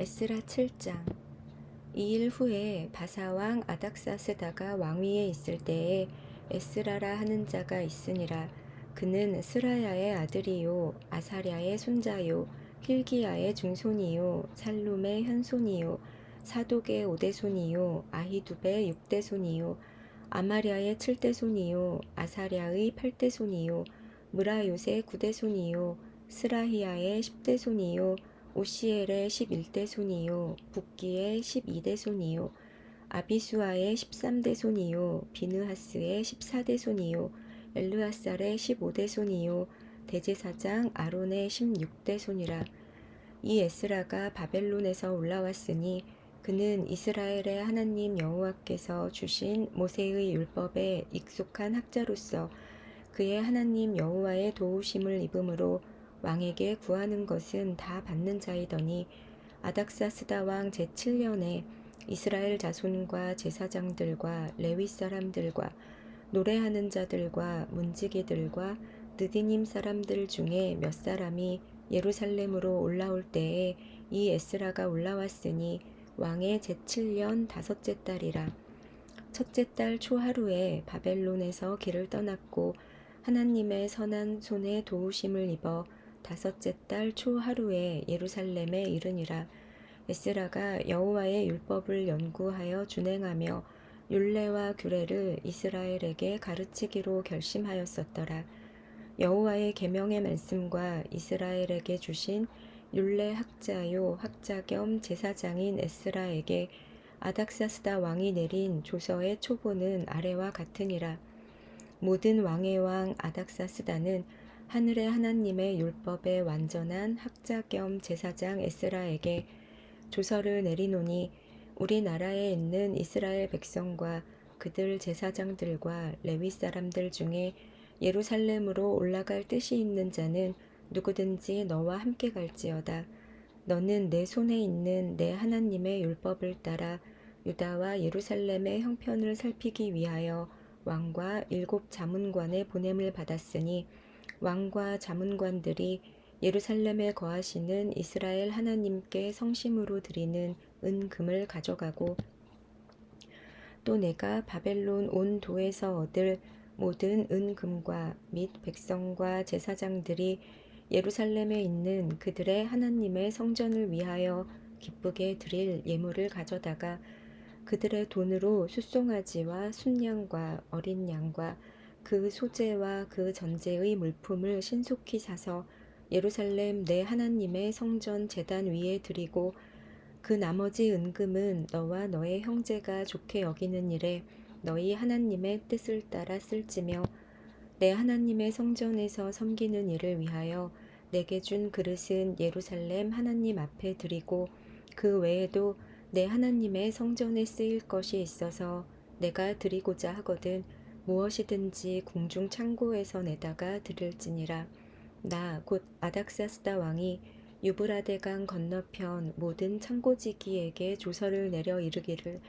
에스라 7장. 이 일 후에 바사왕 아닥사스다가 왕위에 있을 때에 에스라라 하는 자가 있으니라. 그는 스라야의 아들이요 아사랴의 손자요 힐기야의 중손이요 살룸의 현손이요 사독의 오대손이요 아히두베의 육대손이요 아마랴의 칠대손이요 아사랴의 팔대손이요 무라요의 구대손이요 스라히야의 십대손이요 오시엘의 11대 손이요 북기의 12대 손이요 아비수아의 13대 손이요 비느하스의 14대 손이요 엘르아살의 15대 손이요 대제사장 아론의 16대 손이라. 이 에스라가 바벨론에서 올라왔으니 그는 이스라엘의 하나님 여호와께서 주신 모세의 율법에 익숙한 학자로서 그의 하나님 여호와의 도우심을 입음으로 왕에게 구하는 것은 다 받는 자이더니 아닥사스다 왕 제7년에 이스라엘 자손과 제사장들과 레위 사람들과 노래하는 자들과 문지기들과 느디님 사람들 중에 몇 사람이 예루살렘으로 올라올 때에 이 에스라가 올라왔으니 왕의 제7년 다섯째 달이라. 첫째 달 초하루에 바벨론에서 길을 떠났고 하나님의 선한 손에 도우심을 입어 다섯째 달 초하루에 예루살렘에 이르니라. 에스라가 여호와의 율법을 연구하여 준행하며 율례와 규례를 이스라엘에게 가르치기로 결심하였었더라. 여호와의 계명의 말씀과 이스라엘에게 주신 율례 학자요 학자 겸 제사장인 에스라에게 아닥사스다 왕이 내린 조서의 초보는 아래와 같으니라. 모든 왕의 왕 아닥사스다는 하늘의 하나님의 율법의 완전한 학자 겸 제사장 에스라에게 조서를 내리노니 우리나라에 있는 이스라엘 백성과 그들 제사장들과 레위 사람들 중에 예루살렘으로 올라갈 뜻이 있는 자는 누구든지 너와 함께 갈지어다. 너는 내 손에 있는 내 하나님의 율법을 따라 유다와 예루살렘의 형편을 살피기 위하여 왕과 일곱 자문관의 보냄을 받았으니 왕과 자문관들이 예루살렘에 거하시는 이스라엘 하나님께 성심으로 드리는 은금을 가져가고 또 내가 바벨론 온 도에서 얻을 모든 은금과 및 백성과 제사장들이 예루살렘에 있는 그들의 하나님의 성전을 위하여 기쁘게 드릴 예물을 가져다가 그들의 돈으로 숫송아지와 순양과 어린 양과 그 소재와 그 전제의 물품을 신속히 사서 예루살렘 내 하나님의 성전 제단 위에 드리고 그 나머지 은금은 너와 너의 형제가 좋게 여기는 일에 너희 하나님의 뜻을 따라 쓸지며 내 하나님의 성전에서 섬기는 일을 위하여 내게 준 그릇은 예루살렘 하나님 앞에 드리고 그 외에도 내 하나님의 성전에 쓰일 것이 있어서 내가 드리고자 하거든 무엇이든지 궁중 창고에서 내다가 드릴지니라. 나 곧 아닥사스다 왕이 유브라데강 건너편 모든 창고지기에게 조서를 내려 이르기를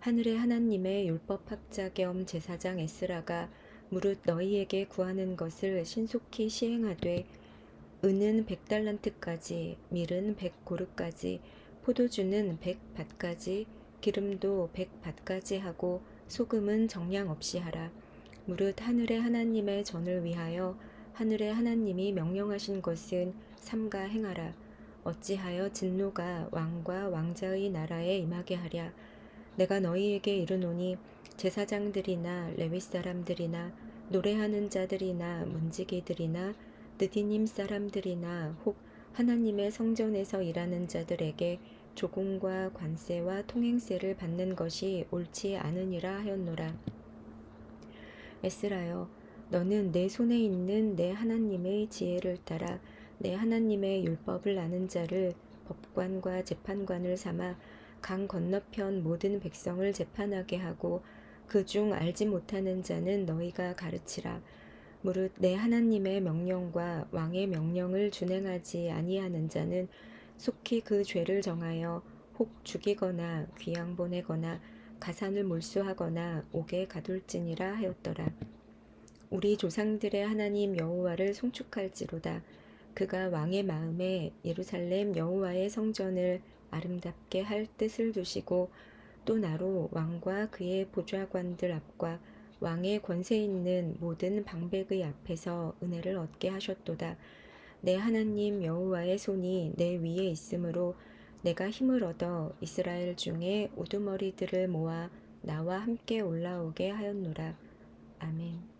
하늘의 하나님의 율법학자 겸 제사장 에스라가 무릇 너희에게 구하는 것을 신속히 시행하되 은은 백달란트까지 밀은 백고르까지 포도주는 백밭까지 기름도 백밭까지 하고 소금은 정량 없이 하라 무릇 하늘의 하나님의 전을 위하여 하늘의 하나님이 명령하신 것은 삼가 행하라 어찌하여 진노가 왕과 왕자의 나라에 임하게 하랴 내가 너희에게 이르노니 제사장들이나 레위 사람들이나 노래하는 자들이나 문지기들이나 느디님 사람들이나 혹 하나님의 성전에서 일하는 자들에게 조공과 관세와 통행세를 받는 것이 옳지 않으니라 하였노라. 에스라여, 너는 내 손에 있는 내 하나님의 지혜를 따라 내 하나님의 율법을 아는 자를 법관과 재판관을 삼아 강 건너편 모든 백성을 재판하게 하고 그 중 알지 못하는 자는 너희가 가르치라. 무릇 내 하나님의 명령과 왕의 명령을 준행하지 아니하는 자는 속히 그 죄를 정하여 혹 죽이거나 귀양 보내거나 가산을 몰수하거나 옥에 가둘지니라 하였더라. 우리 조상들의 하나님 여호와를 송축할지로다. 그가 왕의 마음에 예루살렘 여호와의 성전을 아름답게 할 뜻을 두시고 또 나로 왕과 그의 보좌관들 앞과 왕의 권세 있는 모든 방백의 앞에서 은혜를 얻게 하셨도다. 내 하나님 여호와의 손이 내 위에 있으므로 내가 힘을 얻어 이스라엘 중에 우두머리들을 모아 나와 함께 올라오게 하였노라. 아멘.